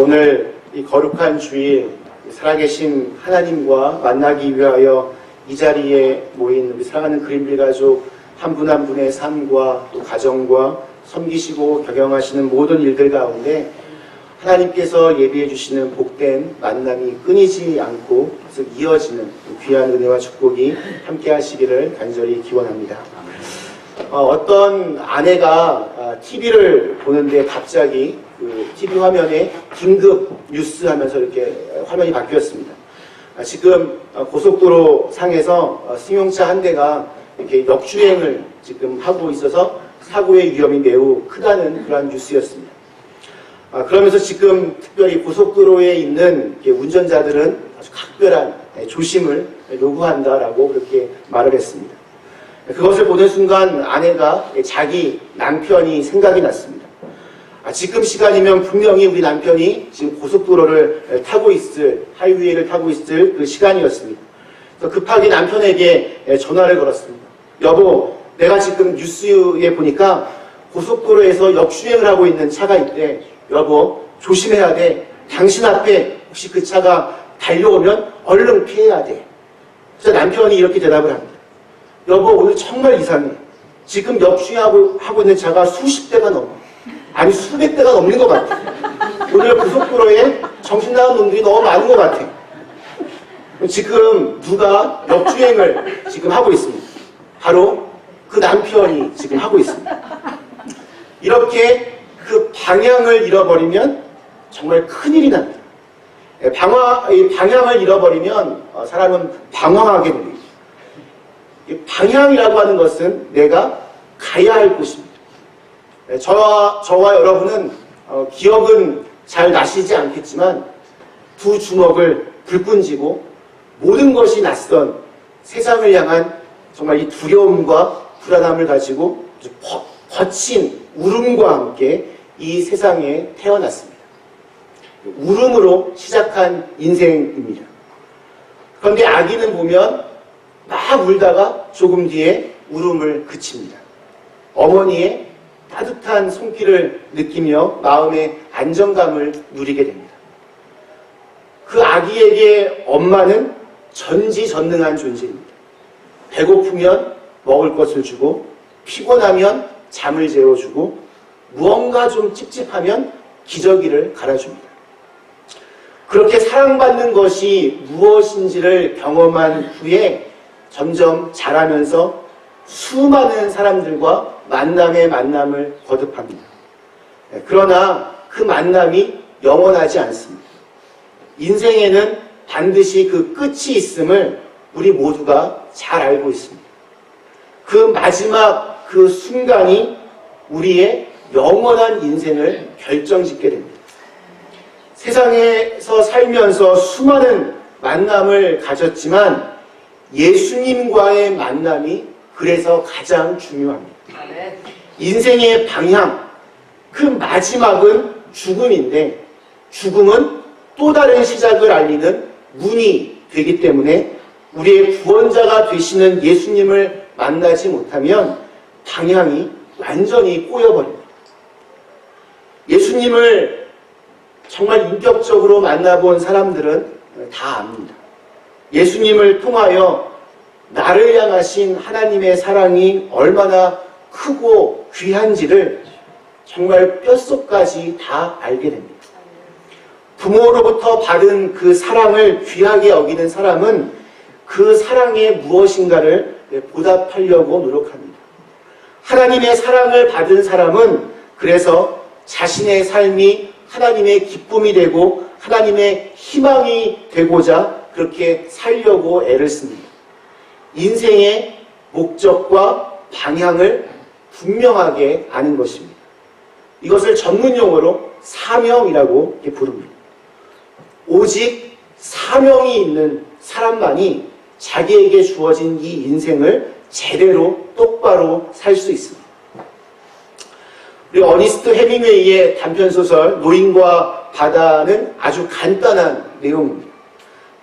오늘 이 거룩한 주일 살아계신 하나님과 만나기 위하여 이 자리에 모인 우리 사랑하는 그린빌 가족 한 분 한 분의 삶과 또 가정과 섬기시고 경영하시는 모든 일들 가운데 하나님께서 예비해 주시는 복된 만남이 끊이지 않고 계속 이어지는 귀한 은혜와 축복이 함께 하시기를 간절히 기원합니다. 어, 떤 아내가 TV를 보는데 갑자기 그 TV 화면에 긴급 뉴스 하면서 이렇게 화면이 바뀌었습니다. 아, 지금 어, 고속도로 상에서 어, 승용차 한 대가 이렇게 역주행을 지금 하고 있어서 사고의 위험이 매우 크다는 그러한 뉴스였습니다. 아, 그러면서 지금 특별히 고속도로에 있는 운전자들은 아주 각별한 네, 조심을 요구한다라고 그렇게 말을 했습니다. 그것을 보는 순간 아내가 자기 남편이 생각이 났습니다. 아, 지금 시간이면 분명히 우리 남편이 지금 고속도로를 타고 있을, 하이웨이를 타고 있을 그 시간이었습니다. 급하게 남편에게 전화를 걸었습니다. 여보, 내가 지금 뉴스에 보니까 고속도로에서 역주행을 하고 있는 차가 있대. 여보, 조심해야 돼. 당신 앞에 혹시 그 차가 달려오면 얼른 피해야 돼. 그래서 남편이 이렇게 대답을 합니다. 여보, 오늘 정말 이상해. 지금 역주행하고 하고 있는 차가 수십 대가 넘어. 아니, 수백 대가 넘는 것 같아. 오늘 고속도로에 정신 나간 놈들이 너무 많은 것 같아. 지금 누가 역주행을 지금 하고 있습니다. 바로 그 남편이 지금 하고 있습니다. 이렇게 그 방향을 잃어버리면 정말 큰일이 납니다. 예, 방화, 방향을 잃어버리면 어, 사람은 방황하게 됩니다. 방향이라고 하는 것은 내가 가야 할 곳입니다. 예, 저와, 저와 여러분은 어, 기억은 잘 나시지 않겠지만 두 주먹을 불끈 쥐고 모든 것이 낯선 세상을 향한 정말 이 두려움과 불안함을 가지고 거, 거친 울음과 함께 이 세상에 태어났습니다. 울음으로 시작한 인생입니다. 그런데 아기는 보면 막 울다가 조금 뒤에 울음을 그칩니다. 어머니의 따뜻한 손길을 느끼며 마음의 안정감을 누리게 됩니다. 그 아기에게 엄마는 전지전능한 존재입니다. 배고프면 먹을 것을 주고 피곤하면 잠을 재워주고 무언가 좀 찝찝하면 기저귀를 갈아줍니다. 그렇게 사랑받는 것이 무엇인지를 경험한 후에 점점 자라면서 수많은 사람들과 만남의 만남을 거듭합니다. 네, 그러나 그 만남이 영원하지 않습니다. 인생에는 반드시 그 끝이 있음을 우리 모두가 잘 알고 있습니다. 그 마지막 그 순간이 우리의 영원한 인생을 결정짓게 됩니다. 세상에서 살면서 수많은 만남을 가졌지만 예수님과의 만남이 그래서 가장 중요합니다. 인생의 방향, 그 마지막은 죽음인데 죽음은 또 다른 시작을 알리는 문이 되기 때문에 우리의 구원자가 되시는 예수님을 만나지 못하면 방향이 완전히 꼬여버립니다. 예수님을 정말 인격적으로 만나본 사람들은 다 압니다. 예수님을 통하여 나를 향하신 하나님의 사랑이 얼마나 크고 귀한지를 정말 뼛속까지 다 알게 됩니다. 부모로부터 받은 그 사랑을 귀하게 여기는 사람은 그 사랑의 무엇인가를 보답하려고 노력합니다. 하나님의 사랑을 받은 사람은 그래서 자신의 삶이 하나님의 기쁨이 되고 하나님의 희망이 되고자 그렇게 살려고 애를 씁니다. 인생의 목적과 방향을 분명하게 아는 것입니다. 이것을 전문 용어로 사명이라고 부릅니다. 오직 사명이 있는 사람만이 자기에게 주어진 이 인생을 제대로 똑바로 살 수 있습니다. 우리 어니스트 헤밍웨이의 단편소설 노인과 바다는 아주 간단한 내용입니다.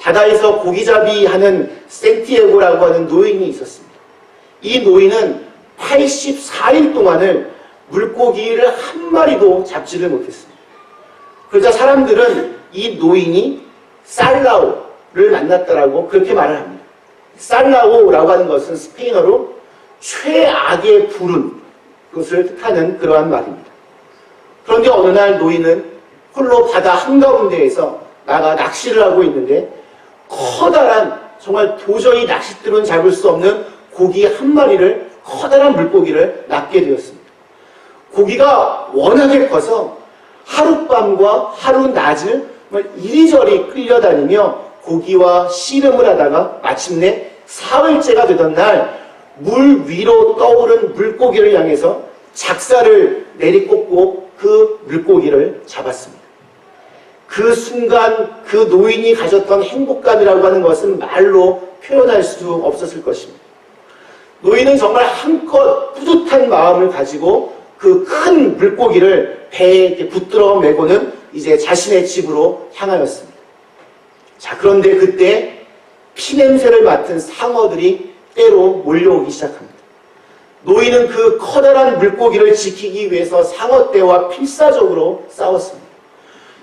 바다에서 고기잡이 하는 센티에고라고 하는 노인이 있었습니다. 이 노인은 84일 동안을 물고기를 한 마리도 잡지를 못했습니다. 그러자 사람들은 이 노인이 살라오를 만났다라고 그렇게 말을 합니다. 살라오라고 하는 것은 스페인어로 최악의 불운 것을 뜻하는 그러한 말입니다. 그런데 어느 날 노인은 홀로 바다 한가운데에서 나가 낚시를 하고 있는데 커다란 정말 도저히 낚싯대로는 잡을 수 없는 고기 한 마리를 커다란 물고기를 낚게 되었습니다. 고기가 워낙에 커서 하룻밤과 하루 낮을 정말 이리저리 끌려다니며 고기와 씨름을 하다가 마침내 사흘째가 되던 날 물 위로 떠오른 물고기를 향해서 작사를 내리꽂고 그 물고기를 잡았습니다. 그 순간 그 노인이 가졌던 행복감이라고 하는 것은 말로 표현할 수 없었을 것입니다. 노인은 정말 한껏 뿌듯한 마음을 가지고 그 큰 물고기를 배에 이렇게 붙들어 메고는 이제 자신의 집으로 향하였습니다. 자, 그런데 그때 피냄새를 맡은 상어들이 때로 몰려오기 시작합니다. 노인은 그 커다란 물고기를 지키기 위해서 상어떼와 필사적으로 싸웠습니다.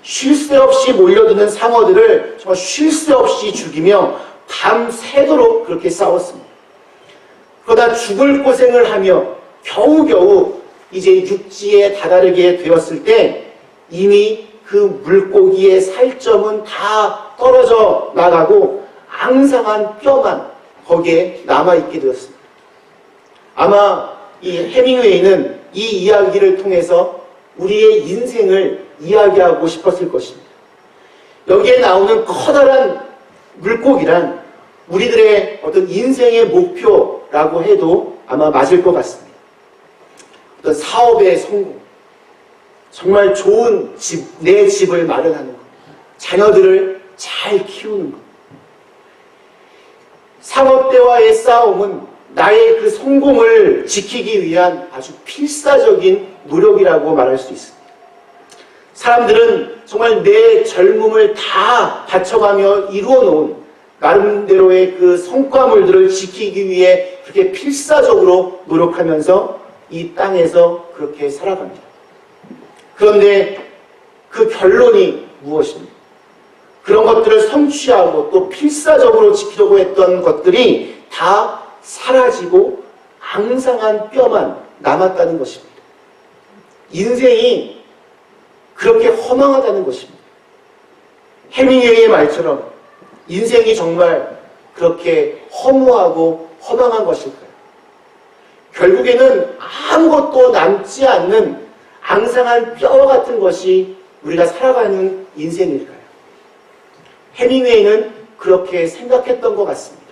쉴 새 없이 몰려드는 상어들을 정말 쉴 새 없이 죽이며 밤새도록 그렇게 싸웠습니다. 그러다 죽을 고생을 하며 겨우겨우 이제 육지에 다다르게 되었을 때 이미 그 물고기의 살점은 다 떨어져 나가고 앙상한 뼈만 거기에 남아있게 되었습니다. 아마 이 해밍웨이는 이 이야기를 통해서 우리의 인생을 이야기하고 싶었을 것입니다. 여기에 나오는 커다란 물고기란 우리들의 어떤 인생의 목표 라고 해도 아마 맞을 것 같습니다. 어떤 사업의 성공, 정말 좋은 집, 내 집을 마련하는 것, 자녀들을 잘 키우는 것. 상업대와의 싸움은 나의 그 성공을 지키기 위한 아주 필사적인 노력이라고 말할 수 있습니다. 사람들은 정말 내 젊음을 다 바쳐가며 이루어 놓은 나름대로의 그 성과물들을 지키기 위해 그렇게 필사적으로 노력하면서 이 땅에서 그렇게 살아갑니다. 그런데 그 결론이 무엇입니까? 그런 것들을 성취하고 또 필사적으로 지키려고 했던 것들이 다 사라지고 앙상한 뼈만 남았다는 것입니다. 인생이 그렇게 허망하다는 것입니다. 해밍웨이의 말처럼 인생이 정말 그렇게 허무하고 허망한 것일까요? 결국에는 아무것도 남지 않는 앙상한 뼈 같은 것이 우리가 살아가는 인생일까요? 해밍웨이는 그렇게 생각했던 것 같습니다.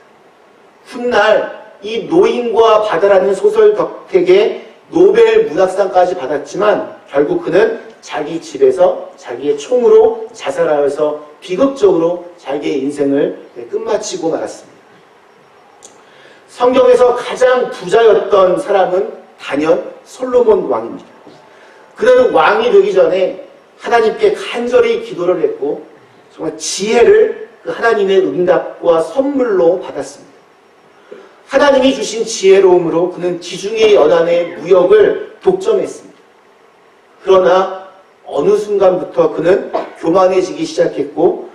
훗날 이 노인과 바다라는 소설 덕택에 노벨 문학상까지 받았지만 결국 그는 자기 집에서 자기의 총으로 자살하여서 비극적으로 자기의 인생을 끝마치고 말았습니다. 성경에서 가장 부자였던 사람은 단연 솔로몬 왕입니다. 그는 왕이 되기 전에 하나님께 간절히 기도를 했고 정말 지혜를 그 하나님의 응답과 선물로 받았습니다. 하나님이 주신 지혜로움으로 그는 지중해 연안의 무역을 독점했습니다. 그러나 어느 순간부터 그는 교만해지기 시작했고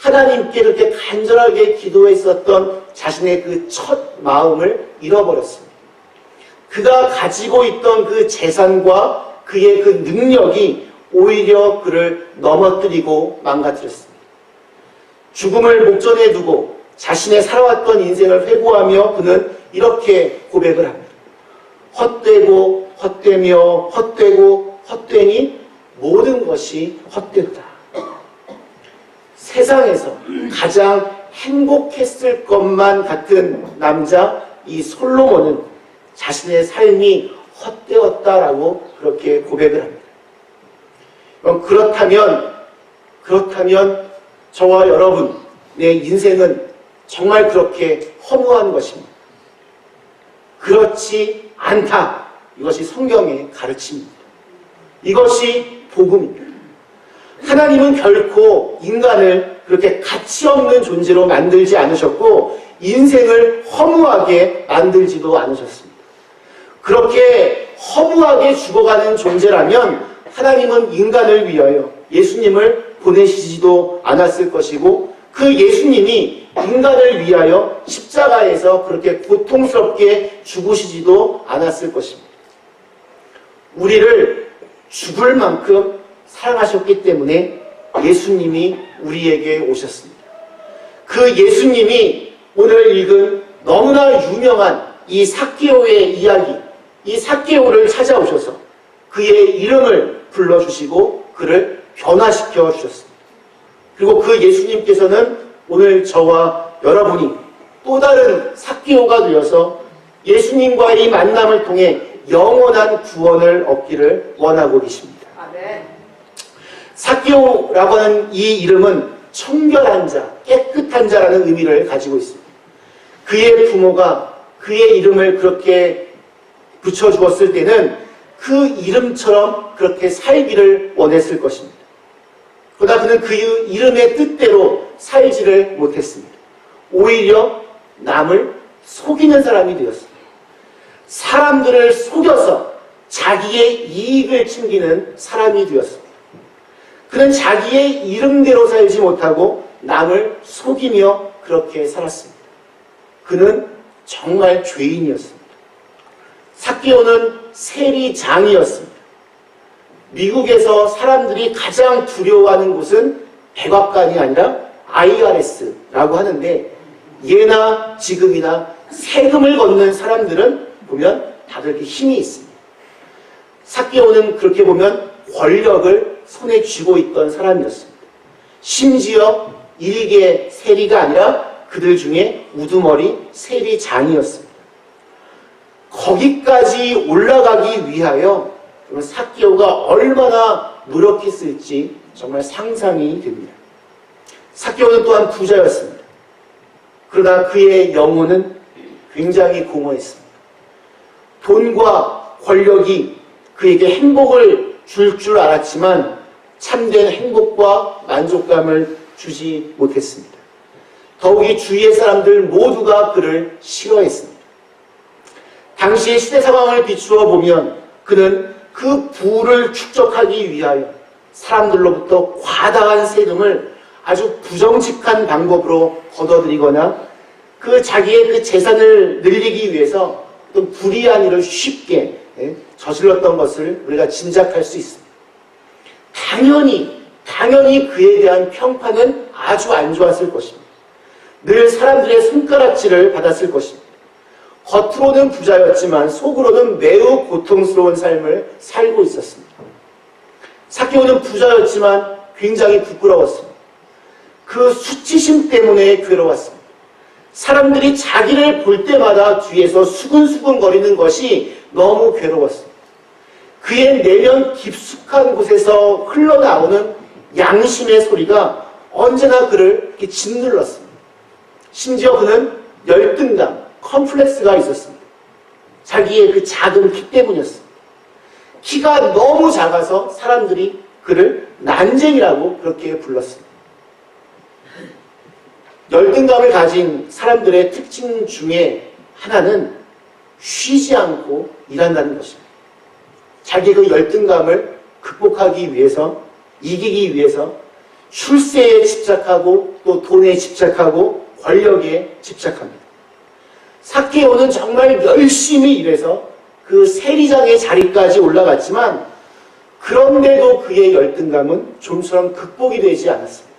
하나님께 그렇게 간절하게 기도했었던 자신의 그 첫 마음을 잃어버렸습니다. 그가 가지고 있던 그 재산과 그의 그 능력이 오히려 그를 넘어뜨리고 망가뜨렸습니다. 죽음을 목전에 두고 자신의 살아왔던 인생을 회고하며 그는 이렇게 고백을 합니다. 헛되고 헛되며 헛되고 헛되니 모든 것이 헛되다. 세상에서 가장 행복했을 것만 같은 남자 이 솔로몬은 자신의 삶이 헛되었다라고 그렇게 고백을 합니다. 그럼 그렇다면 그렇다면 저와 여러분 내 인생은 정말 그렇게 허무한 것입니다. 그렇지 않다. 이것이 성경의 가르침입니다. 이것이 복음입니다. 하나님은 결코 인간을 그렇게 가치 없는 존재로 만들지 않으셨고 인생을 허무하게 만들지도 않으셨습니다. 그렇게 허무하게 죽어가는 존재라면 하나님은 인간을 위하여 예수님을 보내시지도 않았을 것이고 그 예수님이 인간을 위하여 십자가에서 그렇게 고통스럽게 죽으시지도 않았을 것입니다. 우리를 죽을 만큼 사랑하셨기 때문에 예수님이 우리에게 오셨습니다. 그 예수님이 오늘 읽은 너무나 유명한 이 사케오의 이야기, 이 사케오를 찾아오셔서 그의 이름을 불러주시고 그를 변화시켜 주셨습니다. 그리고 그 예수님께서는 오늘 저와 여러분이 또 다른 사케오가 되어서 예수님과의 이 만남을 통해 영원한 구원을 얻기를 원하고 계십니다. 아멘. 사케오라고 하는 이 이름은 청결한 자, 깨끗한 자라는 의미를 가지고 있습니다. 그의 부모가 그의 이름을 그렇게 붙여주었을 때는 그 이름처럼 그렇게 살기를 원했을 것입니다. 그러나 그는 그 이름의 뜻대로 살지를 못했습니다. 오히려 남을 속이는 사람이 되었습니다. 사람들을 속여서 자기의 이익을 챙기는 사람이 되었습니다. 그는 자기의 이름대로 살지 못하고 남을 속이며 그렇게 살았습니다. 그는 정말 죄인이었습니다. 사케오는 세리장이었습니다. 미국에서 사람들이 가장 두려워하는 곳은 백악관이 아니라 IRS라고 하는데 예나 지금이나 세금을 걷는 사람들은 보면 다들 이렇게 힘이 있습니다. 사케오는 그렇게 보면 권력을 손에 쥐고 있던 사람이었습니다. 심지어 일개 세리가 아니라 그들 중에 우두머리 세리장이었습니다. 거기까지 올라가기 위하여 사케오가 얼마나 노력했을지 정말 상상이 됩니다. 사케오는 또한 부자였습니다. 그러나 그의 영혼은 굉장히 공허했습니다. 돈과 권력이 그에게 행복을 줄줄 알았지만 참된 행복과 만족감을 주지 못했습니다. 더욱이 주위의 사람들 모두가 그를 싫어했습니다. 당시의 시대 상황을 비추어 보면 그는 그 부를 축적하기 위하여 사람들로부터 과다한 세금을 아주 부정직한 방법으로 걷어들이거나 그 자기의 그 재산을 늘리기 위해서 어떤 불의한 일을 쉽게 예, 저질렀던 것을 우리가 짐작할 수 있습니다. 당연히, 당연히 그에 대한 평판은 아주 안 좋았을 것입니다. 늘 사람들의 손가락질을 받았을 것입니다. 겉으로는 부자였지만 속으로는 매우 고통스러운 삶을 살고 있었습니다. 사케오는 부자였지만 굉장히 부끄러웠습니다. 그 수치심 때문에 괴로웠습니다. 사람들이 자기를 볼 때마다 뒤에서 수근수근 거리는 것이 너무 괴로웠습니다. 그의 내면 깊숙한 곳에서 흘러나오는 양심의 소리가 언제나 그를 짓눌렀습니다. 심지어 그는 열등감, 컴플렉스가 있었습니다. 자기의 그 작은 키 때문이었습니다. 키가 너무 작아서 사람들이 그를 난쟁이라고 그렇게 불렀습니다. 열등감을 가진 사람들의 특징 중에 하나는 쉬지 않고 일한다는 것입니다. 자기 그 열등감을 극복하기 위해서, 이기기 위해서 출세에 집착하고 또 돈에 집착하고 권력에 집착합니다. 사케오는 정말 열심히 일해서 그 세리장의 자리까지 올라갔지만 그런데도 그의 열등감은 좀처럼 극복이 되지 않았습니다.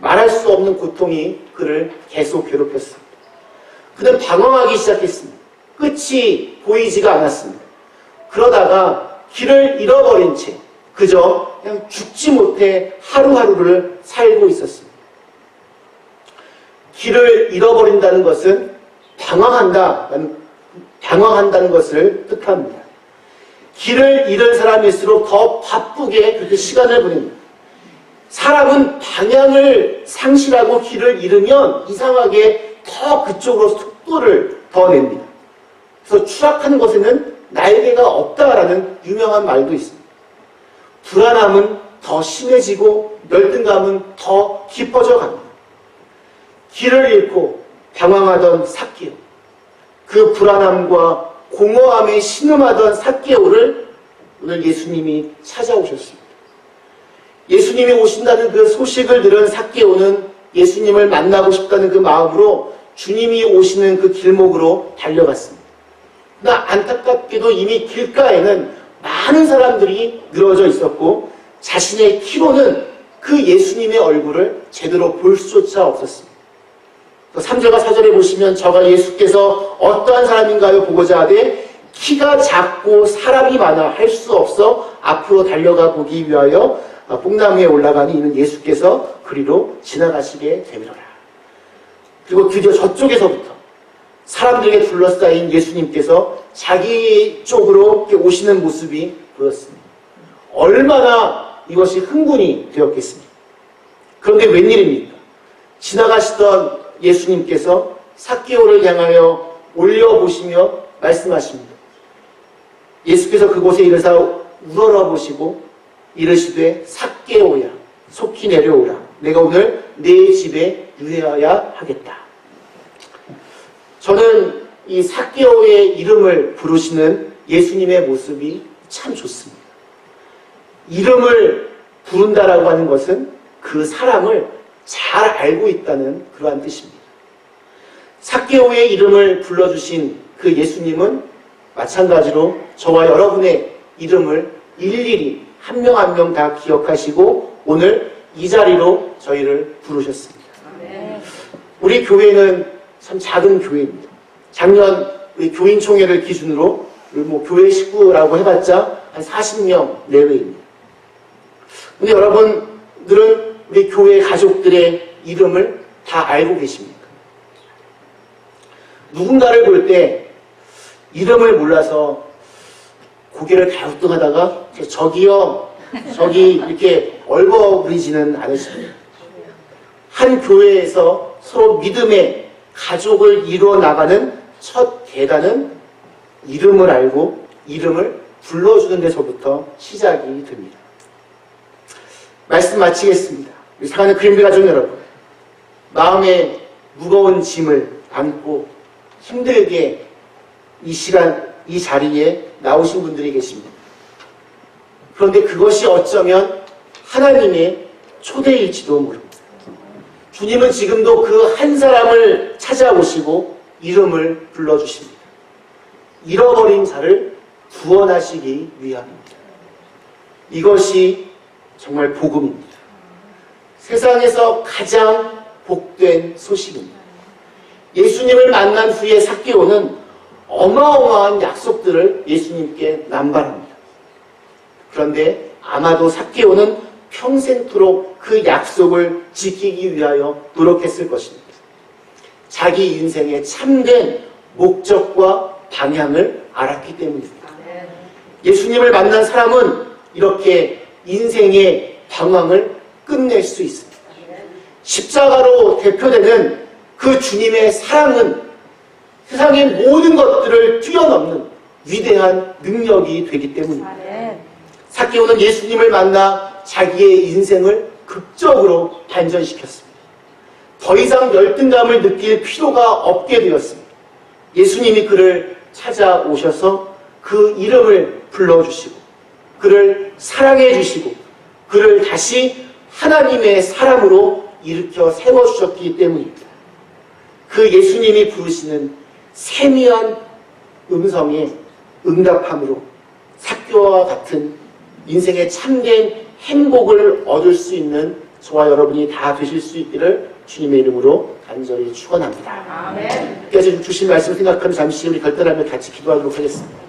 말할 수 없는 고통이 그를 계속 괴롭혔습니다. 그는 방황하기 시작했습니다. 끝이 보이지가 않았습니다. 그러다가 길을 잃어버린 채 그저 그냥 죽지 못해 하루하루를 살고 있었습니다. 길을 잃어버린다는 것은 방황한다, 방황한다는 것을 뜻합니다. 길을 잃은 사람일수록 더 바쁘게 그렇게 시간을 보냅니다. 사람은 방향을 상실하고 길을 잃으면 이상하게 더 그쪽으로 속도를 더 냅니다. 그래서 추락하는 것에는 날개가 없다라는 유명한 말도 있습니다. 불안함은 더 심해지고 열등감은 더 깊어져 갑니다. 길을 잃고 방황하던 사케오. 그 불안함과 공허함에 신음하던 사케오를 오늘 예수님이 찾아오셨습니다. 예수님이 오신다는 그 소식을 들은 삭개오는 예수님을 만나고 싶다는 그 마음으로 주님이 오시는 그 길목으로 달려갔습니다. 그러나 안타깝게도 이미 길가에는 많은 사람들이 늘어져 있었고 자신의 키로는 그 예수님의 얼굴을 제대로 볼 수조차 없었습니다. 3절과 4절에 보시면 저가 예수께서 어떠한 사람인가요? 보고자 하되 키가 작고 사람이 많아 할 수 없어 앞으로 달려가 보기 위하여 뽕나무에 올라가니 이는 예수께서 그리로 지나가시게 되밀어라. 그리고 드디어 저쪽에서부터 사람들에게 둘러싸인 예수님께서 자기 쪽으로 오시는 모습이 보였습니다. 얼마나 이것이 흥분이 되었겠습니까? 그런데 웬일입니까? 지나가시던 예수님께서 삭개오를 향하여 올려보시며 말씀하십니다. 예수께서 그곳에 이르사 우러러 보시고 이르시되 삭개오야 속히 내려오라 내가 오늘 내 집에 유해하야 하겠다. 저는 이 삭개오의 이름을 부르시는 예수님의 모습이 참 좋습니다. 이름을 부른다라고 하는 것은 그 사람을 잘 알고 있다는 그러한 뜻입니다. 삭개오의 이름을 불러주신 그 예수님은 마찬가지로 저와 여러분의 이름을 일일이 한 명 한 명 다 기억하시고 오늘 이 자리로 저희를 부르셨습니다. 우리 교회는 참 작은 교회입니다. 작년 교인총회를 기준으로 뭐 교회 식구라고 해봤자 한 40명 내외입니다. 근데 여러분들은 우리 교회 가족들의 이름을 다 알고 계십니까? 누군가를 볼 때 이름을 몰라서 고개를 갸우뚱하다가 저기요, 저기 이렇게 얼버무리지는 않으십니다. 한 교회에서 서로 믿음의 가족을 이루어 나가는 첫 계단은 이름을 알고 이름을 불러주는 데서부터 시작이 됩니다. 말씀 마치겠습니다. 우리 사랑하는 그림비 가족 여러분, 마음에 무거운 짐을 안고 힘들게 이 시간, 이 자리에 나오신 분들이 계십니다. 그런데 그것이 어쩌면 하나님의 초대일지도 모릅니다. 주님은 지금도 그 한 사람을 찾아오시고 이름을 불러주십니다. 잃어버린 자를 구원하시기 위함입니다. 이것이 정말 복음입니다. 세상에서 가장 복된 소식입니다. 예수님을 만난 후에 삭개오는 어마어마한 약속들을 예수님께 남발합니다. 그런데 아마도 삭개오는 평생토록 그 약속을 지키기 위하여 노력했을 것입니다. 자기 인생의 참된 목적과 방향을 알았기 때문입니다. 예수님을 만난 사람은 이렇게 인생의 방황을 끝낼 수 있습니다. 십자가로 대표되는 그 주님의 사랑은 세상의 모든 것들을 뛰어넘는 위대한 능력이 되기 때문입니다. 사케오는 예수님을 만나 자기의 인생을 극적으로 반전시켰습니다. 더 이상 열등감을 느낄 필요가 없게 되었습니다. 예수님이 그를 찾아오셔서 그 이름을 불러주시고 그를 사랑해 주시고 그를 다시 하나님의 사람으로 일으켜 세워주셨기 때문입니다. 그 예수님이 부르시는 세미한 음성의 응답함으로 사교와 같은 인생의 참된 행복을 얻을 수 있는 저와 여러분이 다 되실 수 있기를 주님의 이름으로 간절히 축원합니다. 그래서 주신 말씀 생각하며 잠시 우리 결단하며 같이 기도하도록 하겠습니다.